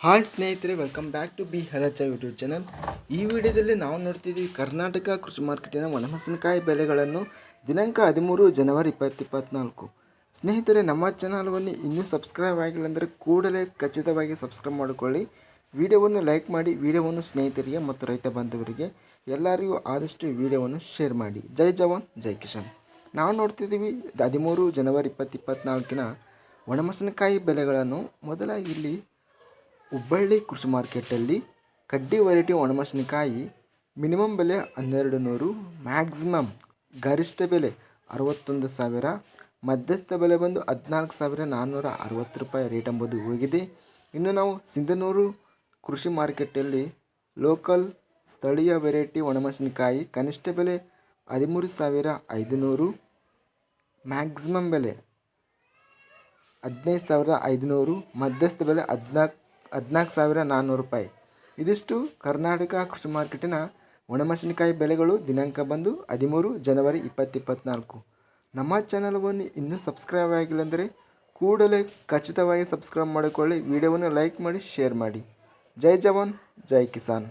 Hi ಸ್ನೇಹಿತರೆ welcome back to B ಹಲಚ YouTube channel ಈ ವಿಡಿಯೋದಲ್ಲಿ ನಾವು ನೋಡ್ತಿದ್ದೀವಿ ಕರ್ನಾಟಕ ಕೃಷಿ ಮಾರ್ಕೆಟಿನ ಒಣಮೆಣಸಿನಕಾಯಿ ಬೆಲೆಗಳನ್ನು ದಿನಾಂಕ ಹದಿಮೂರು ಜನವರಿ ಇಪ್ಪತ್ತು ಇಪ್ಪತ್ತ್ನಾಲ್ಕು ಸ್ನೇಹಿತರೆ, ನಮ್ಮ ಚಾನಲ್ವನ್ನು ಇನ್ನೂ ಸಬ್ಸ್ಕ್ರೈಬ್ ಆಗಿಲ್ಲ ಅಂದರೆ ಕೂಡಲೇ ಖಚಿತವಾಗಿ ಸಬ್ಸ್ಕ್ರೈಬ್ ಮಾಡಿಕೊಳ್ಳಿ. ವಿಡಿಯೋವನ್ನು ಲೈಕ್ ಮಾಡಿ, ವಿಡಿಯೋವನ್ನು ಸ್ನೇಹಿತರಿಗೆ ಮತ್ತು ರೈತ ಬಾಂಧವರಿಗೆ ಎಲ್ಲರಿಗೂ ಆದಷ್ಟು ವಿಡಿಯೋವನ್ನು ಶೇರ್ ಮಾಡಿ. ಜೈ ಜವಾನ್, ಜೈ ಕಿಶನ್ ನಾವು ನೋಡ್ತಿದ್ದೀವಿ ಹದಿಮೂರು ಜನವರಿ ಇಪ್ಪತ್ತು ಇಪ್ಪತ್ತ್ನಾಲ್ಕಿನ ಒಣಮೆಣಸಿನಕಾಯಿ ಬೆಲೆಗಳನ್ನು ಮೊದಲಾಗಿ ಇಲ್ಲಿ ಹುಬ್ಬಳ್ಳಿ ಕೃಷಿ ಮಾರ್ಕೆಟಲ್ಲಿ ಕಡ್ಡಿ ವೆರೈಟಿ ಒಣಮೆಣಸಿನಕಾಯಿ ಮಿನಿಮಮ್ ಬೆಲೆ ಹನ್ನೆರಡು ನೂರು, ಮ್ಯಾಕ್ಸಿಮಮ್ ಗರಿಷ್ಠ ಬೆಲೆ ಅರವತ್ತೊಂದು ಸಾವಿರ, ಮಧ್ಯಸ್ಥ ಬೆಲೆ ಬಂದು ಹದಿನಾಲ್ಕು ಸಾವಿರ ನಾನ್ನೂರ ಅರವತ್ತು ರೂಪಾಯಿ ರೇಟ್ ಎಂಬುದು ಹೋಗಿದೆ. ಇನ್ನು ನಾವು ಸಿಂಧನೂರು ಕೃಷಿ ಮಾರ್ಕೆಟಲ್ಲಿ ಲೋಕಲ್ ಸ್ಥಳೀಯ ವೆರೈಟಿ ಒಣಮೆಣಸಿನಕಾಯಿ ಕನಿಷ್ಠ ಬೆಲೆ ಹದಿಮೂರು ಸಾವಿರ ಐದುನೂರು, ಮ್ಯಾಕ್ಸಿಮಮ್ ಬೆಲೆ ಹದಿನೈದು ಸಾವಿರದ ಐದುನೂರು, ಮಧ್ಯಸ್ಥ ಬೆಲೆ ಹದಿನಾಲ್ಕು ಹದಿನಾಲ್ಕು ಸಾವಿರ ನಾನ್ನೂರು ರೂಪಾಯಿ. ಇದಿಷ್ಟು ಕರ್ನಾಟಕ ಕೃಷಿ ಮಾರ್ಕೆಟಿನ ಒಣಮೆಣಸಿನಕಾಯಿ ಬೆಲೆಗಳು ದಿನಾಂಕ ಬಂದು ಹದಿಮೂರು ಜನವರಿ ಇಪ್ಪತ್ತು ಇಪ್ಪತ್ತ್ನಾಲ್ಕು ನಮ್ಮ ಚಾನಲ್ವನ್ನು ಇನ್ನೂ ಸಬ್ಸ್ಕ್ರೈಬ್ ಆಗಿಲ್ಲ ಅಂದರೆ ಕೂಡಲೇ ಖಚಿತವಾಗಿ ಸಬ್ಸ್ಕ್ರೈಬ್ ಮಾಡಿಕೊಳ್ಳಿ, ವಿಡಿಯೋವನ್ನು ಲೈಕ್ ಮಾಡಿ, ಶೇರ್ ಮಾಡಿ. ಜೈ ಜವಾನ್, ಜೈ ಕಿಸಾನ್.